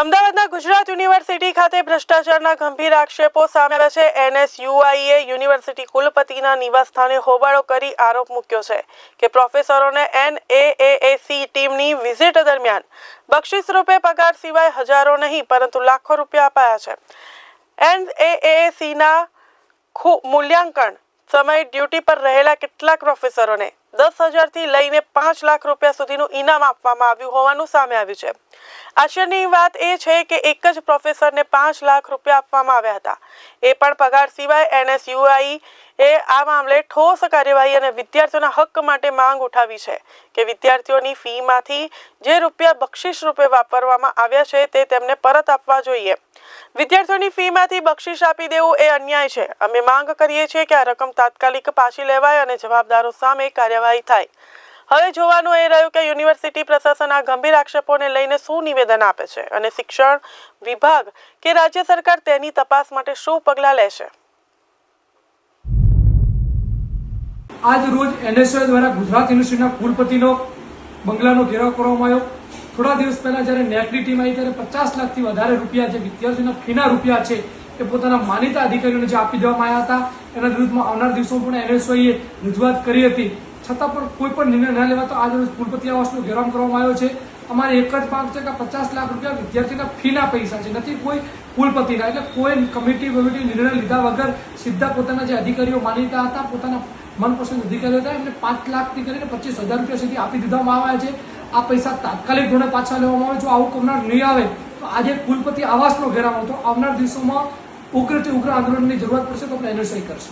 અમદાવાદના ગુજરાત યુનિવર્સિટી ખાતે ભ્રષ્ટાચારના ગંભીર આક્ષેપો સામે આવ્યા છે. એનએસયુઆઈએ યુનિવર્સિટી કુલપતિના નિવાસસ્થાને હોબાળો કરી આરોપ મૂક્યો છે કે પ્રોફેસરોને એનએએસી ટીમની વિઝિટ દરમિયાન બક્ષિસ રૂપે પગાર સિવાય હજારો નહીં, પરંતુ લાખો રૂપિયા અપાયા છે. એનએએસીના મૂલ્યાંકન સમય ડ્યુટી પર રહેલા કેટલાક પ્રોફેસરોને દસ હજારથી લઈને પાંચ લાખ રૂપિયા સુધીનું ઇનામ આપવામાં આવ્યું હોવાનું સામે આવ્યું છે. આશ્ચર્યની વાત એ છે કે એક જ પ્રોફેસરને પાંચ લાખ રૂપિયા આપવામાં આવ્યા હતા. એ પણ પગાર સિવાય એનએસયુઆઈ એ આ મામલે ઠોસ કાર્યવાહી અને વિદ્યાર્થીઓના હક માટે માંગ ઉઠાવી છે કે વિદ્યાર્થીઓની ફીમાંથી જે રૂપિયા બક્ષિસ રૂપે વાપરવામાં આવ્યા છે તે તેમને પરત આપવા જોઈએ. વિદ્યાર્થીઓની ફીમાંથી બક્ષિસ આપી દેવું એ અન્યાય છે. અમે માંગ કરીએ છીએ કે આ રકમ તાત્કાલિક પાછી લેવાય અને જવાબદારો સામે કાર્યવાહી થાય. હવે જોવાનું એ રહ્યું કે યુનિવર્સિટી પ્રશાસન આ ગંભીર આક્ષેપોને લઈને શું નિવેદન આપે છે અને શિક્ષણ વિભાગ કે રાજ્ય સરકાર તેની તપાસ માટે શું પગલાં લેશે? આજ રોજ એનએસઓ દ્વારા ગુજરાત યુનિવર્સિટીના કુલપતિનો બંગલાનો ઘેરાવ કરવામાં આવ્યો. થોડા દિવસ પહેલા જ્યારે નેટની ટીમ આવી ત્યારે પચાસ લાખથી વધારે રૂપિયા જે વિદ્યાર્થીઓના ફીના રૂપિયા છે એ પોતાના માનીતા અધિકારીઓને જે આપી દેવામાં આવ્યા હતા, એના વિરુદ્ધમાં આવનાર દિવસો પણ એનએસયુઆઈએ રજૂઆત કરી હતી. છતાં પણ કોઈ પણ નિર્ણય ન લેવાતો આજ રોજ કુલપતિ આવાસનો ગેરામ કરવામાં આવ્યો છે. અમારે એક જ માંગ છે કે પચાસ લાખ રૂપિયા વિદ્યાર્થીના ફીના પૈસા છે. નથી કોઈ કુલપતિના, એટલે કોઈ કમિટી વમિટી નિર્ણય લીધા વગર સીધા પોતાના જે અધિકારીઓ માનીતા હતા, પોતાના મનપસંદ અધિકારીઓ હતા, એમને પાંચ લાખથી કરીને પચીસ હજાર રૂપિયા સુધી આપી દીધવામાં આવ્યા છે. આ પૈસા તાત્કાલિક ધોરણે પાછા લેવામાં આવે. જો આવું કરનાર નહીં આવે, તો આજે કુલપતિ આવાસનો ઘેરાવ. હતો આવનાર દિવસોમાં ઉગ્રથી ઉગ્ર આંદોલનની જરૂરત પડશે તો આપણે એનએસઆઈ કરશું.